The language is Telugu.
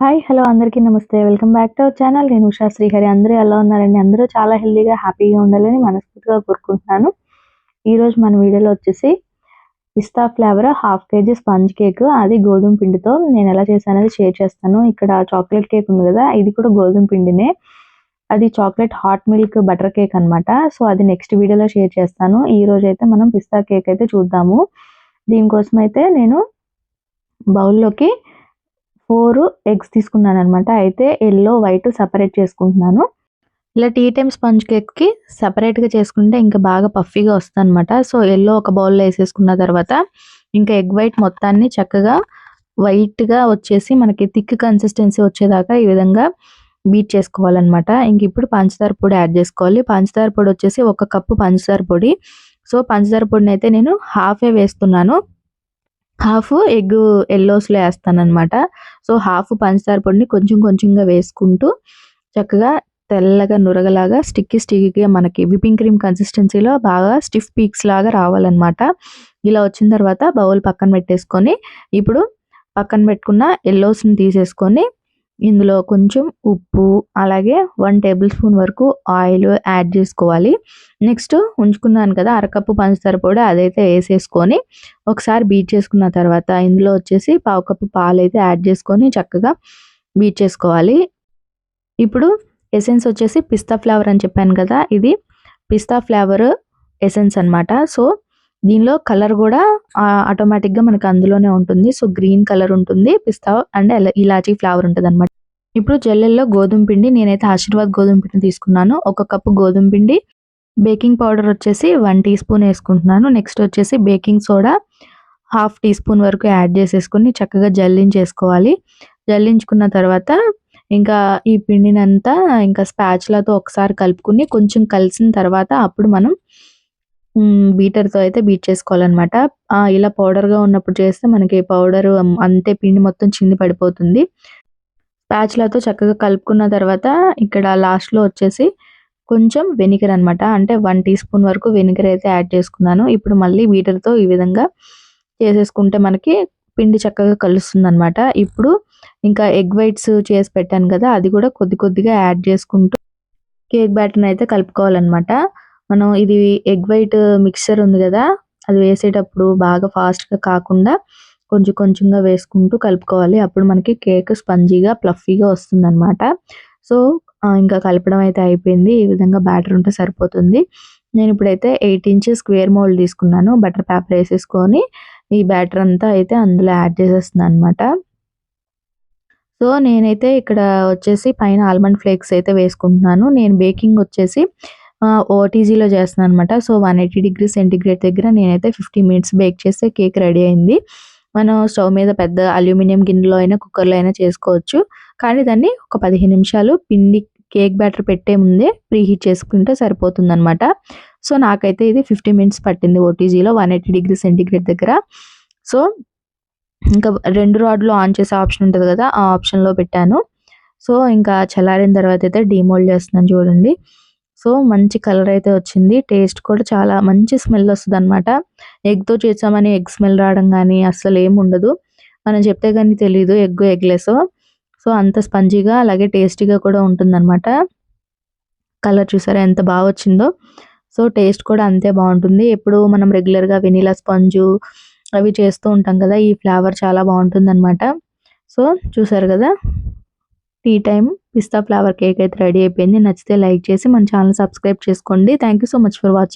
హాయ్ హలో అందరికీ నమస్తే. Welcome back to our channel. నేను ఉషా శ్రీహరి. అందరూ ఎలా ఉన్నారండి? అందరూ చాలా హెల్దీగా హ్యాపీగా ఉండాలని మనస్ఫూర్తిగా కోరుకుంటున్నాను. ఈరోజు మన వీడియోలో వచ్చేసి pista flavour half KG sponge cake. అది గోధుమ పిండితో నేను ఎలా చేశానది షేర్ చేస్తాను. ఇక్కడ చాక్లెట్ కేక్ ఉంది కదా ఇది కూడా గోధుమ పిండినే. అది chocolate hot milk butter cake అనమాట సో అది నెక్స్ట్ వీడియోలో షేర్ చేస్తాను. ఈ రోజు అయితే మనం పిస్తా కేక్ అయితే చూద్దాము. దీనికోసం అయితే నేను బౌల్లోకి ఫోర్ ఎగ్స్ తీసుకున్నాను అనమాట అయితే ఎల్లో వైట్ సపరేట్ చేసుకుంటున్నాను. ఇలా టీ టైమ్ స్పంజ్ కేక్కి సపరేట్గా చేసుకుంటే ఇంకా బాగా పఫీగా వస్తుంది అనమాట సో ఎల్లో ఒక బౌల్లో వేసేసుకున్న తర్వాత ఇంకా ఎగ్ వైట్ మొత్తాన్ని చక్కగా వైట్గా వచ్చేసి మనకి థిక్ కన్సిస్టెన్సీ వచ్చేదాకా ఈ విధంగా బీట్ చేసుకోవాలన్నమాట. ఇంక ఇప్పుడు పంచదార పొడి యాడ్ చేసుకోవాలి. పంచదార పొడి వచ్చేసి ఒక కప్పు పంచదార పొడి. సో పంచదార పొడిని అయితే నేను హాఫే వేస్తున్నాను. హాఫ్ ఎగ్ ఎల్లోస్లో వేస్తాను అనమాట సో హాఫ్ పంచదార పొడిని కొంచెం కొంచెంగా వేసుకుంటూ చక్కగా తెల్లగా నురగలాగా స్టిక్కి స్టిక్కీగా మనకి విపింగ్ క్రీమ్ కన్సిస్టెన్సీలో బాగా స్టిఫ్ పీక్స్ లాగా రావాలన్నమాట. ఇలా వచ్చిన తర్వాత బౌల్ పక్కన పెట్టేసుకొని ఇప్పుడు పక్కన పెట్టుకున్న ఎల్లోస్ని తీసేసుకొని ఇందులో కొంచెం ఉప్పు అలాగే వన్ టేబుల్ స్పూన్ వరకు ఆయిల్ యాడ్ చేసుకోవాలి. నెక్స్ట్ ఉంచుకున్నాను కదా అరకప్పు పంచదార పొడి అదైతే వేసేసుకొని ఒకసారి బీట్ చేసుకున్న తర్వాత ఇందులో వచ్చేసి పావు కప్పు పాలు అయితే యాడ్ చేసుకొని చక్కగా బీట్ చేసుకోవాలి. ఇప్పుడు ఎసెన్స్ వచ్చేసి పిస్తా ఫ్లేవర్ అని చెప్పాను కదా ఇది పిస్తా ఫ్లేవర్ ఎసెన్స్ అనమాట సో దీనిలో కలర్ కూడా ఆటోమేటిక్గా మనకు అందులోనే ఉంటుంది. సో గ్రీన్ కలర్ ఉంటుంది పిస్తా అండ్ ఇలాచీ ఫ్లేవర్ ఉంటుంది అనమాట ఇప్పుడు జల్లెల్లో గోధుమ పిండి నేనైతే ఆశీర్వాద్ గోధుమ పిండి తీసుకున్నాను. ఒక కప్పు గోధుమ పిండి బేకింగ్ పౌడర్ వచ్చేసి వన్ టీ స్పూన్ వేసుకుంటున్నాను. నెక్స్ట్ వచ్చేసి baking soda half teaspoon వరకు యాడ్ చేసేసుకుని చక్కగా జల్లించేసుకోవాలి. జల్లించుకున్న తర్వాత ఇంకా ఈ పిండినంతా ఇంకా స్పాచ్లతో ఒకసారి కలుపుకుని కొంచెం కలిసిన తర్వాత అప్పుడు మనం బీటర్తో అయితే బీట్ చేసుకోవాలన్నమాట. ఇలా పౌడర్గా ఉన్నప్పుడు చేస్తే మనకి పౌడర్ అంతే పిండి మొత్తం చింది పడిపోతుంది. ప్యాచ్లతో చక్కగా కలుపుకున్న తర్వాత ఇక్కడ లాస్ట్లో వచ్చేసి కొంచెం వెనిగర్ అనమాట అంటే వన్ టీ స్పూన్ వరకు వెనిగర్ అయితే యాడ్ చేసుకున్నాను. ఇప్పుడు మళ్ళీ బీటర్తో ఈ విధంగా చేసేసుకుంటే మనకి పిండి చక్కగా కలుస్తుంది అనమాట ఇప్పుడు ఇంకా ఎగ్ వైట్స్ చేసి పెట్టాను కదా అది కూడా కొద్ది కొద్దిగా యాడ్ చేసుకుంటూ కేక్ బ్యాటర్ని అయితే కలుపుకోవాలన్నమాట. మనం ఇది ఎగ్ వైట్ మిక్సర్ ఉంది కదా అది వేసేటప్పుడు బాగా ఫాస్ట్గా కాకుండా కొంచెం కొంచెంగా వేసుకుంటూ కలుపుకోవాలి. అప్పుడు మనకి కేక్ స్పంజీగా ప్లఫీగా వస్తుంది అనమాట సో ఇంకా కలపడం అయితే అయిపోయింది. ఈ విధంగా బ్యాటర్ ఉంటే సరిపోతుంది. నేను ఇప్పుడైతే ఎయిట్ ఇంచెస్ స్క్వేర్ మోల్డ్ తీసుకున్నాను. బటర్ పేపర్ వేసేసుకొని ఈ బ్యాటర్ అంతా అయితే అందులో యాడ్ చేసేస్తున్నాను అనమాట సో నేనైతే ఇక్కడ వచ్చేసి పైన ఆల్మండ్ ఫ్లేక్స్ అయితే వేసుకుంటున్నాను. నేను బేకింగ్ వచ్చేసి ఓటీజీలో చేస్తున్నాను అనమాట so one eighty degree centigrade దగ్గర నేనైతే ఫిఫ్టీ మినిట్స్ బేక్ చేస్తే కేక్ రెడీ అయింది. మనం స్టవ్ మీద పెద్ద అల్యూమినియం గిన్నెలో అయినా కుక్కర్లో అయినా చేసుకోవచ్చు. కానీ దాన్ని ఒక పదిహేను నిమిషాలు పిండి కేక్ బ్యాటర్ పెట్టే ముందే ప్రీహీట్ చేసుకుంటే సరిపోతుందనమాట సో నాకైతే ఇది ఫిఫ్టీ మినిట్స్ పట్టింది ఓటీజీలో వన్ ఎయిటీ డిగ్రీ సెంటిగ్రేడ్ దగ్గర. సో ఇంకా రెండు రాడ్లు ఆన్ చేసే ఆప్షన్ ఉంటుంది కదా ఆ ఆప్షన్లో పెట్టాను. సో ఇంకా చల్లారిన తర్వాత అయితే డీమోల్డ్ చేస్తున్నాను చూడండి. సో మంచి కలర్ అయితే వచ్చింది. టేస్ట్ కూడా చాలా మంచి స్మెల్ వస్తుంది అనమాట ఎగ్తో చేసామని ఎగ్ స్మెల్ రావడం కానీ అస్సలు ఏమి ఉండదు. మనం చెప్తే కానీ తెలియదు ఎగ్ ఎగ్లెస్ సో అంత స్పంజీగా అలాగే టేస్టీగా కూడా ఉంటుందన్నమాట. కలర్ చూసారా ఎంత బాగా వచ్చిందో. సో టేస్ట్ కూడా అంతే బాగుంటుంది. ఎప్పుడు మనం రెగ్యులర్గా వెనీలా స్పంజు అవి చేస్తూ ఉంటాం కదా ఈ ఫ్లేవర్ చాలా బాగుంటుంది అనమాట సో చూసారు కదా? Tea time pista flavour cake అయితే రెడీ అయిపోయింది. నచ్చితే లైక్ చేసి మన ఛానల్ సబ్స్క్రైబ్ చేసుకోండి. Thank so much for watching.